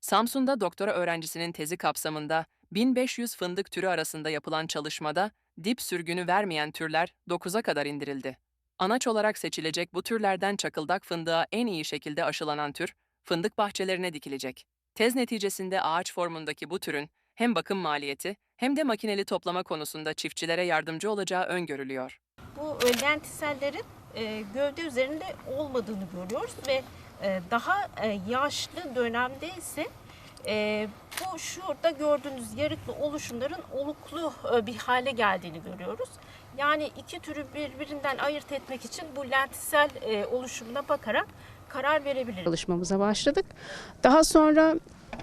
Samsun'da doktora öğrencisinin tezi kapsamında 1500 fındık türü arasında yapılan çalışmada dip sürgünü vermeyen türler 9'a kadar indirildi. Anaç olarak seçilecek bu türlerden çakıldak fındığa en iyi şekilde aşılanan tür, fındık bahçelerine dikilecek. Tez neticesinde ağaç formundaki bu türün hem bakım maliyeti hem de makineli toplama konusunda çiftçilere yardımcı olacağı öngörülüyor. bu e, lentisellerin e, gövde üzerinde olmadığını görüyoruz ve e, daha e, yaşlı dönemde ise bu şurada gördüğünüz yarıklı oluşumların oluklu bir hale geldiğini görüyoruz. Yani iki türü birbirinden ayırt etmek için bu lentisel e, oluşumuna bakarak karar verebiliriz. çalışmamıza başladık. Daha sonra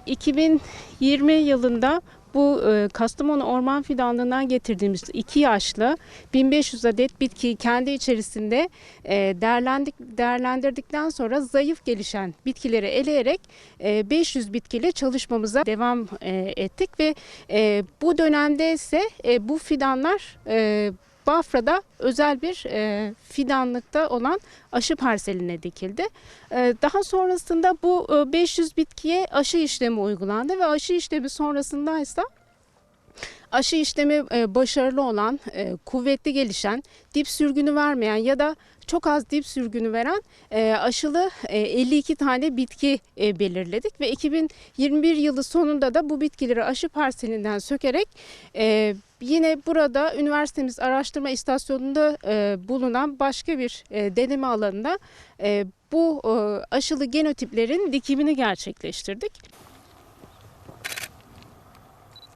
2020 yılında bu e, Kastamonu Orman Fidanlığı'ndan getirdiğimiz iki yaşlı 1500 adet bitkiyi kendi içerisinde e, değerlendik, değerlendirdikten sonra zayıf gelişen bitkileri eleyerek e, 500 bitkiyle çalışmamıza devam e, ettik ve e, bu dönemde ise e, bu fidanlar e, Bafra'da özel bir e, fidanlıkta olan aşı parseline dikildi. Ee, Daha sonrasında bu e, 500 bitkiye aşı işlemi uygulandı ve aşı işlemi sonrasındaysa aşı işlemi e, başarılı olan, e, kuvvetli gelişen, dip sürgünü vermeyen ya da çok az dip sürgünü veren e, aşılı e, 52 tane bitki belirledik ve 2021 yılı sonunda da bu bitkileri aşı parselinden sökerek yine burada üniversitemiz araştırma istasyonunda bulunan başka bir deneme alanında bu aşılı genotiplerin dikimini gerçekleştirdik.